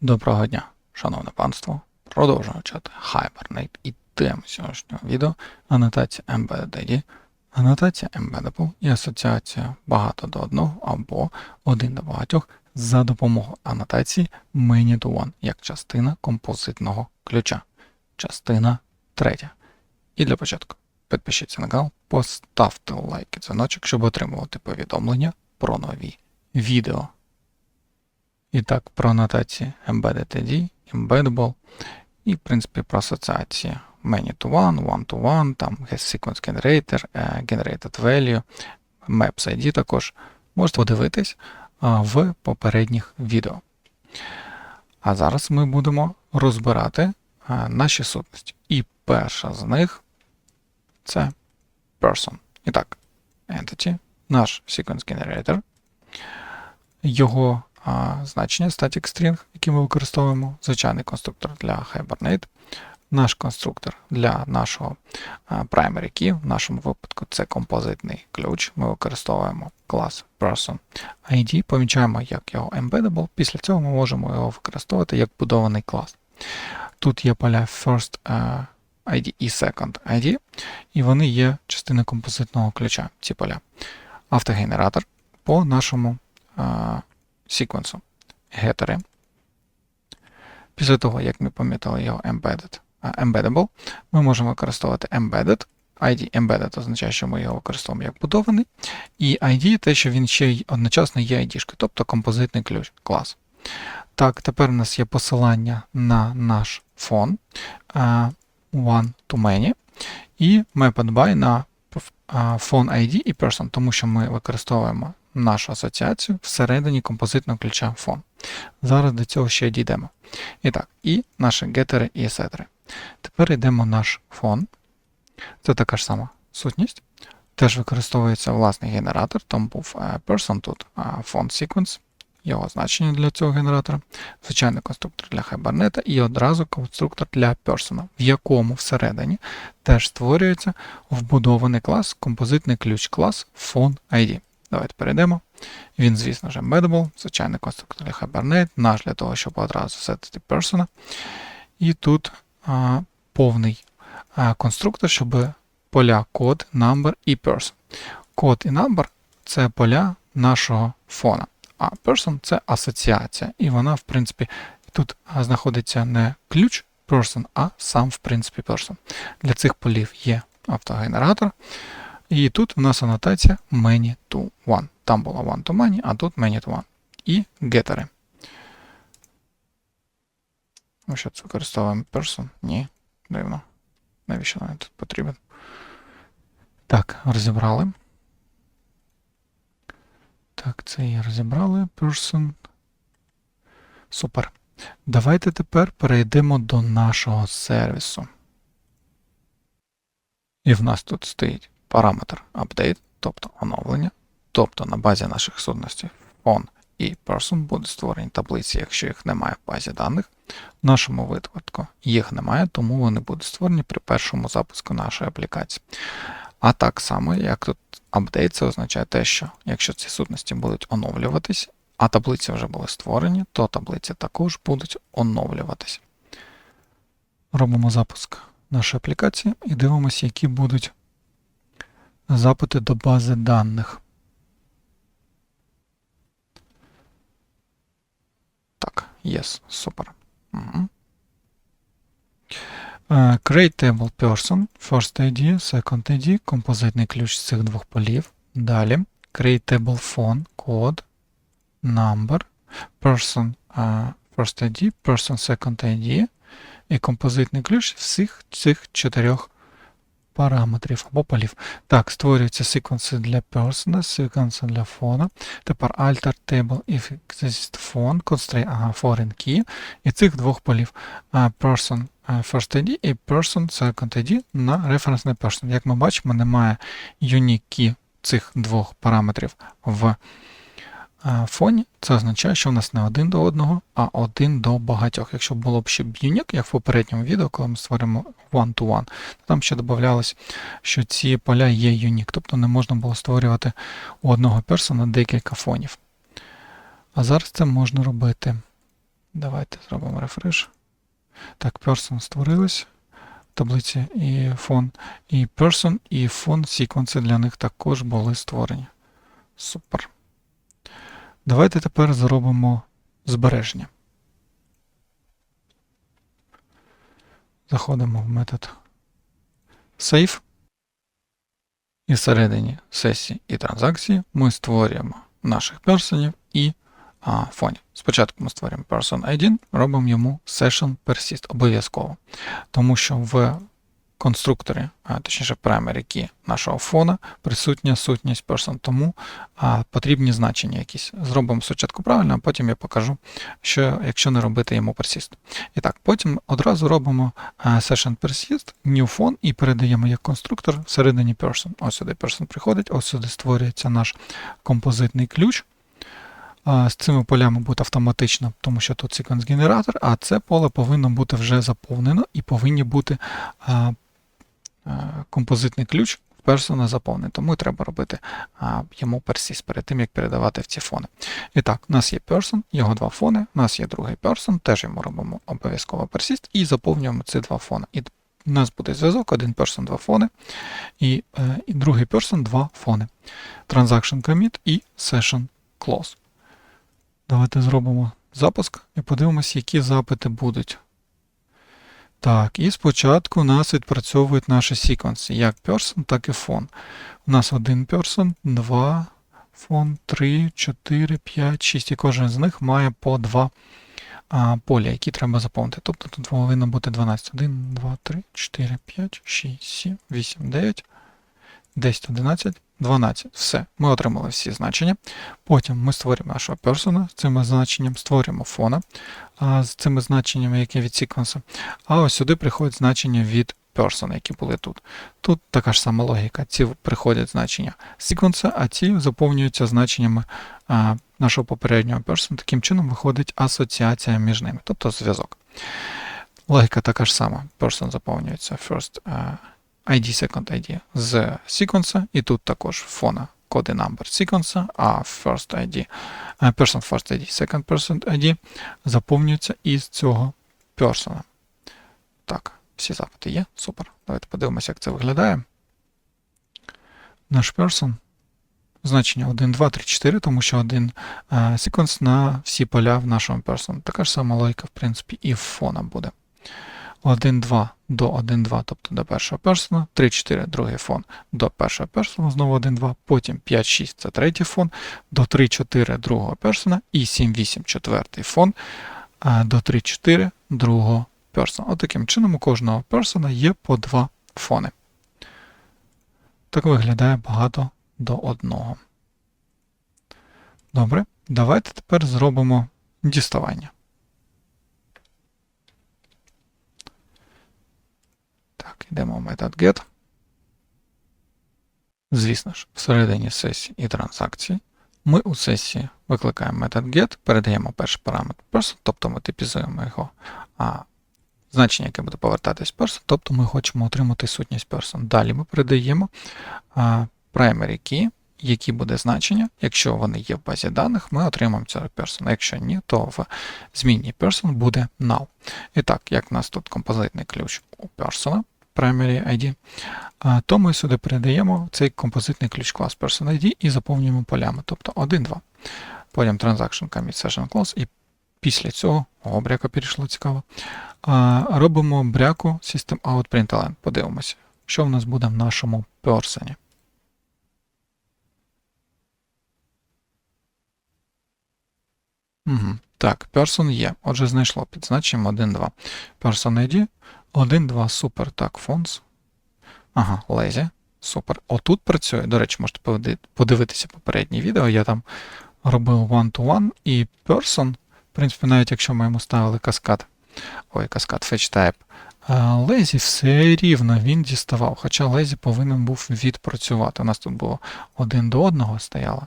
Доброго дня, шановне панство. Продовжуємо вчати Hibernate і тема сьогоднішнього відео анотація Embedded анотація Embeddable і асоціація багато до одного або один до багатьох за допомогою анотації Many to One як частина композитного ключа. Частина третя. І для початку підпишіться на канал, поставте лайк і дзвіночок, щоб отримувати повідомлення про нові відео. І так, про анотації Embedded ID, Embeddable і, в принципі, про асоціації Many to One, One to One, там Guess Sequence Generator, е, Generated Value, Maps ID також. Можете подивитись в попередніх відео. А зараз ми будемо розбирати наші сутності. І перша з них це Person. І так, Entity, наш Sequence Generator, його значення static string, який ми використовуємо, звичайний конструктор для Hibernate, наш конструктор для нашого primary key, в нашому випадку це композитний ключ. Ми використовуємо клас person ID, помічаємо як його embeddable, після цього ми можемо його використовувати як будований клас. Тут є поля first ID і second ID, і вони є частиною композитного ключа, ці поля. Автогенератор по нашому секвенсу гетери. Після того, як ми помітили його embedded, embeddable, ми можемо використовувати embedded. ID embedded означає, що ми його використовуємо як будований. І ID те, що він ще й одночасно є ID, тобто композитний ключ клас. Так, тепер у нас є посилання на наш фон uh, one to many і mapped by на фон ID і person, тому що ми використовуємо нашу асоціацію всередині композитного ключа фон. Зараз до цього ще дійдемо. І так, і наші гетери і сетери. Тепер йдемо наш фон. Це така ж сама сутність. Теж використовується власний генератор, там був person тут фон sequence, його значення для цього генератора, звичайний конструктор для Hibernate і одразу конструктор для Person, в якому всередині теж створюється вбудований клас, композитний ключ клас phone Давайте перейдемо. Він, звісно ж, embeddable, звичайний конструктор для Hibernate, наш для того, щоб одразу сетити persona. І тут а, повний а, конструктор, щоб поля код, number і person. Код і number це поля нашого фона. А person це асоціація. І вона, в принципі, тут знаходиться не ключ person, а сам, в принципі, person. Для цих полів є автогенератор. І тут в нас анотація many to one. Там була one to many, а тут many to one. І гетери. Ми що це використовуємо person? Ні. Дивно. Навіщо нам тут потрібен? Так, розібрали. Так, це і розібрали. Person. Супер. Давайте тепер перейдемо до нашого сервісу. І в нас тут стоїть параметр update, тобто оновлення. Тобто на базі наших сутностей on і person буде створені таблиці, якщо їх немає в базі даних. В нашому випадку їх немає, тому вони будуть створені при першому запуску нашої аплікації. А так само, як тут update, це означає те, що якщо ці сутності будуть оновлюватись, а таблиці вже були створені, то таблиці також будуть оновлюватись. Робимо запуск нашої аплікації і дивимося, які будуть запити до бази даних. Так, yes, супер. Угу. Create table person, first ID, second ID, композитний ключ з цих двох полів. Далі. Create table phone, код, number, person, uh, first ID, person, second ID і композитний ключ всіх цих чотирьох параметрів або полів. Так, створюються секвенси для person, секвенси для фона. Тепер alter table if exist phone, constraint, ага, foreign key. І цих двох полів person first ID і person second ID на референсний person. Як ми бачимо, немає unique key цих двох параметрів в фоні, це означає, що у нас не один до одного, а один до багатьох. Якщо було б ще unique, як в попередньому відео, коли ми створимо one-to-one, то там ще додавалось, що ці поля є unique, тобто не можна було створювати у одного персона декілька фонів. А зараз це можна робити. Давайте зробимо рефреш. Так, person створилось в таблиці і фон. І person, і фон секвенси для них також були створені. Супер. Давайте тепер зробимо збереження. Заходимо в метод save. І всередині сесії і транзакції ми створюємо наших персонів і а, фонів. Спочатку ми створюємо person ID, робимо йому session persist обов'язково. Тому що в конструкторі, а, точніше primary нашого фона присутня сутність person, тому а, потрібні значення якісь. Зробимо спочатку правильно, а потім я покажу, що якщо не робити йому persist. І так, потім одразу робимо session persist, new phone і передаємо як конструктор всередині person. Ось сюди person приходить, ось сюди створюється наш композитний ключ. З цими полями буде автоматично, тому що тут секвенс-генератор, а це поле повинно бути вже заповнено і повинні бути композитний ключ в персона заповнений. Тому і треба робити йому persist перед тим, як передавати в ці фони. І так, у нас є person, його два фони, у нас є другий person, теж йому робимо обов'язково persist і заповнюємо ці два фони. І у нас буде зв'язок, один person, два фони, і, е, і другий person, два фони. Transaction commit і session close. Давайте зробимо запуск і подивимося, які запити будуть. Так, і спочатку у нас відпрацьовують наші секвенси, як person, так і фон. У нас один person, два фон, три, чотири, п'ять, шість. І кожен з них має по два а, поля, які треба заповнити. Тобто тут повинно бути 12. 1, 2, 3, 4, 5, 6, 7, 8, 9, 10, 11, 12. Все, ми отримали всі значення. Потім ми створюємо нашого персона з цим значенням, створюємо фона з цими значеннями, які від секвенсу. А ось сюди приходять значення від person, які були тут. Тут така ж сама логіка. Ці приходять значення секвенса, а ці заповнюються значеннями а, нашого попереднього person. Таким чином виходить асоціація між ними, тобто зв'язок. Логіка така ж сама. Person заповнюється first. ID, second ID з секвенса, і тут також фона коди number секвенса, а first ID, е, person first ID, second person ID заповнюється із цього persona. Так, всі запити є. Супер. Давайте подивимося, як це виглядає. Наш person. Значення 1, 2, 3, 4, тому що один секвенс на всі поля в нашому person. Така ж сама логіка, в принципі, і фона буде. 1, 2 до 1, 2, тобто до першого персона, 3, 4 другий фон до першого персона, знову 1, 2, потім 5, 6 це третій фон, до 3, 4 другого персона і 7, 8 четвертий фон до 3, 4 другого персона. От чином у кожного персона є по два фони. Так виглядає багато до одного. Добре, давайте тепер зробимо діставання. Так, йдемо в метод get. Звісно ж, всередині сесії і транзакції ми у сесії викликаємо метод get, передаємо перший параметр person, тобто ми типізуємо його а, значення, яке буде повертатись person, тобто ми хочемо отримати сутність person. Далі ми передаємо а, primary key, які буде значення. Якщо вони є в базі даних, ми отримаємо цього person. Якщо ні, то в змінній person буде null. І так, як у нас тут композитний ключ у person, primary ID, то ми сюди передаємо цей композитний ключ клас person ID і заповнюємо полями, тобто 1, 2. Потім transaction commit session close, і після цього, о, бряка перейшло цікаво, робимо бряку system out println. Подивимося, що в нас буде в нашому персоні. Угу. Так, person є. Отже, знайшло під значенням 1, 2. Person ID 1, 2, супер. Так, fonts. Ага, lazy. Супер. Отут працює. До речі, можете подивитися попереднє відео. Я там робив one-to-one і person. В принципі, навіть якщо ми йому ставили каскад. Ой, каскад fetch type. Лезі все рівно він діставав, хоча Лезі повинен був відпрацювати. У нас тут було один до одного стояло.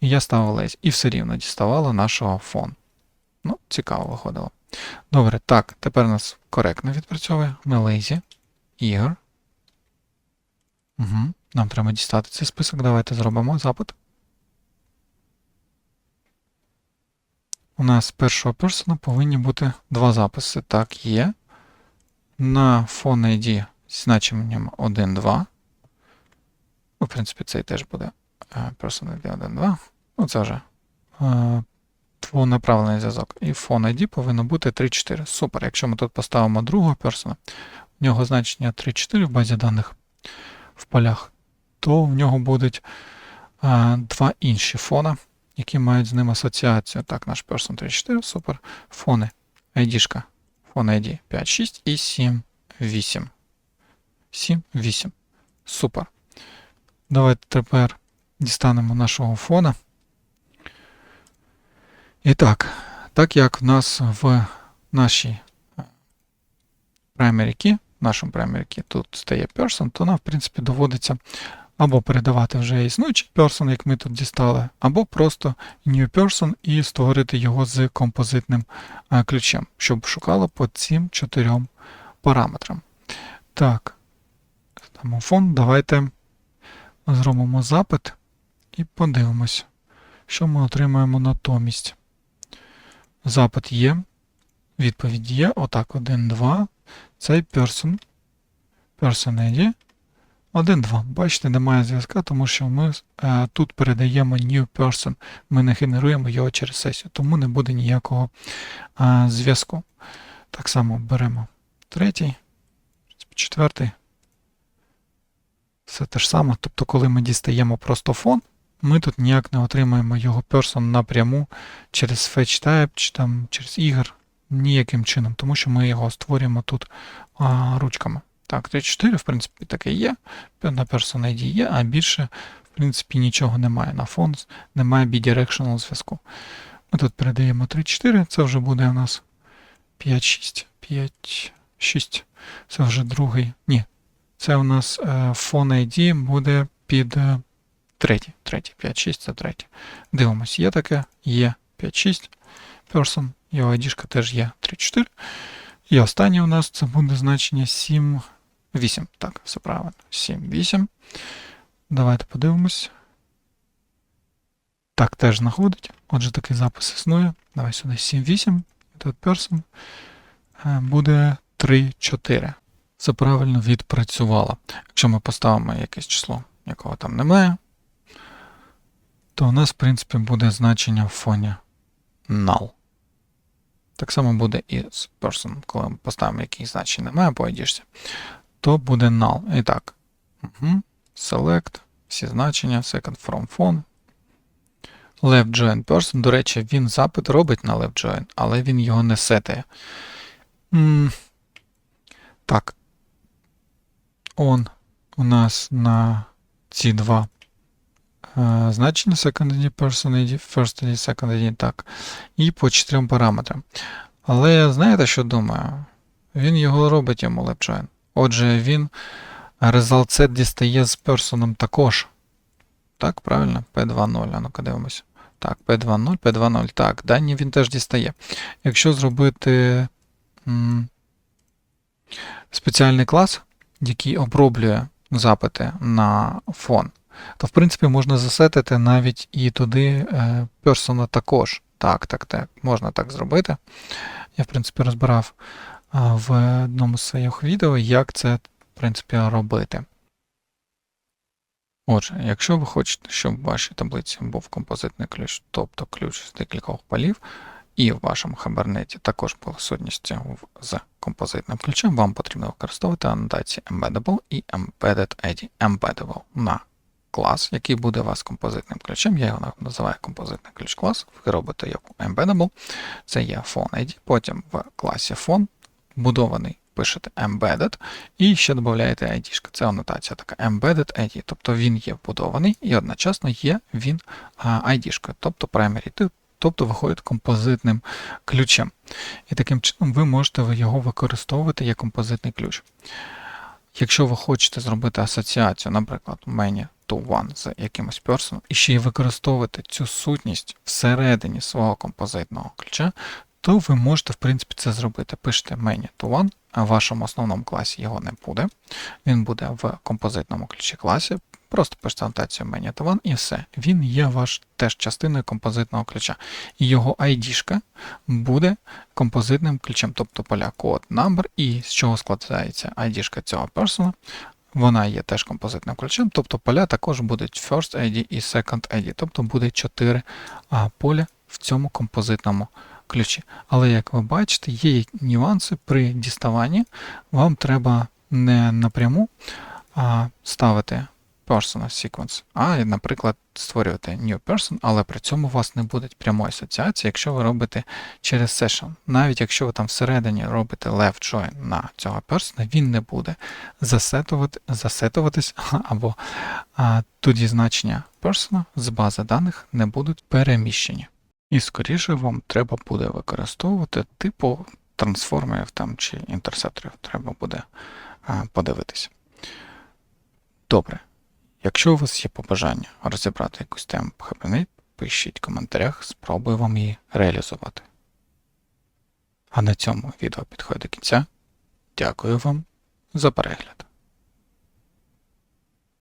І я ставив Лезі. І все рівно діставало нашого фон. Ну, цікаво виходило. Добре, так, тепер нас коректно відпрацьовує. Lazy, ігор. Угу. Нам треба дістати цей список. Давайте зробимо запит. у нас першого персона повинні бути два записи. Так, є. На phone ID з значенням 1, 2. Ну, в принципі, цей теж буде е, person ID 1, 2. Ну, це вже е, двонаправлений зв'язок. І phone ID повинно бути 3, 4. Супер. Якщо ми тут поставимо другого персона, в нього значення 3, 4 в базі даних в полях, то в нього будуть е, два інші фона, які мають з ним асоціацію. Так, наш person 34, супер. Фони. ID-шка. Фон ID 5, 6 і 7, 8. 7, 8. Супер. Давайте тепер дістанемо нашого фона. І так, так як в нас в нашій е, primary key, в нашому primary key тут стає person, то нам, в принципі, доводиться або передавати вже існуючий person, як ми тут дістали, або просто new person і створити його з композитним е, ключем, щоб шукало по цим чотирьом параметрам. Так, фон, давайте зробимо запит і подивимось, що ми отримаємо натомість. Запит є, відповідь є. Отак, 1, 2. Цей person. Person ID. 1, 2. Бачите, немає зв'язка, тому що ми е, тут передаємо new person. Ми не генеруємо його через сесію, тому не буде ніякого е, зв'язку. Так само беремо третій, четвертий. Все те ж саме. Тобто, коли ми дістаємо просто фон, ми тут ніяк не отримаємо його person напряму через fetch type чи там через ігор ніяким чином, тому що ми його створюємо тут а, ручками. Так, 3-4, в принципі, таке є. На person ID є, а більше, в принципі, нічого немає. На фон немає bidirectional зв'язку. Ми тут передаємо 3-4, це вже буде у нас 5-6. 5-6. Це вже другий. Ні. Це у нас е, фон ID буде під е, третій. Третій, 5-6 це третій. Дивимось, є таке, є 5-6 person, його ID теж є 3-4. І останнє у нас це буде значення 7, 8. Так, все правильно. 7, 8. Давайте подивимось. Так, теж знаходить. Отже, такий запис існує. Давай сюди 7, 8. Тут person е, буде 3, 4. Це правильно відпрацювало. Якщо ми поставимо якесь число, якого там немає, то у нас, в принципі, буде значення в фоні null. Так само буде і з person, коли ми поставимо якісь значення немає по то буде null. І так. Угу. Select, всі значення, second from phone. Left join person. До речі, він запит робить на left join, але він його не сетає. М так. Он у нас на ці два значення second ID, person ID, first ID, second ID, так. І по чотирьом параметрам. Але знаєте, що думаю? Він його робить йому LabJoin. Отже, він result set дістає з персоном також. Так, правильно? P2.0. А ну-ка дивимося. Так, P2.0, P2.0. Так, дані він теж дістає. Якщо зробити м, спеціальний клас, який оброблює запити на фон, то в принципі можна засетити навіть і туди е, персона також. Так, так, так, можна так зробити. Я, в принципі, розбирав в одному з своїх відео, як це, в принципі, робити. Отже, якщо ви хочете, щоб в вашій таблиці був композитний ключ, тобто ключ з декількох полів, і в вашому хабернеті також була сутність з композитним ключем, вам потрібно використовувати анотації Embeddable і Embedded ID. Embeddable на клас, який буде у вас композитним ключем. Я його називаю композитний ключ клас. Ви робите його Embeddable. Це є phone ID. Потім в класі phone будований. Пишете embedded і ще додаєте ID. Це анотація така embedded ID. Тобто він є вбудований і одночасно є він ID, тобто primary, тобто виходить композитним ключем. І таким чином ви можете його використовувати як композитний ключ. Якщо ви хочете зробити асоціацію, наприклад, many to one з якимось персоном, і ще й використовувати цю сутність всередині свого композитного ключа, то ви можете, в принципі, це зробити. Пишете many to one, а в вашому основному класі його не буде. Він буде в композитному ключі класі. Просто пишете анотацію many to one і все. Він є ваш теж частиною композитного ключа. І його ID-шка буде композитним ключем, тобто поля код, number, і з чого складається ID-шка цього persona, вона є теж композитним ключем, тобто поля також будуть first ID і second ID, тобто буде 4 а, поля в цьому композитному ключі. Але як ви бачите, є нюанси при діставанні. Вам треба не напряму а, ставити person sequence, а, наприклад, створювати new person, але при цьому у вас не буде прямої асоціації, якщо ви робите через session. Навіть якщо ви там всередині робите left join на цього person, він не буде засетувати, засетуватись, або а, тоді значення person з бази даних не будуть переміщені. І скоріше вам треба буде використовувати типу трансформерів там чи інтерсепторів. Треба буде а, подивитися. Добре. Якщо у вас є побажання розібрати якусь тему по пишіть в коментарях, спробую вам її реалізувати. А на цьому відео підходить до кінця. Дякую вам за перегляд.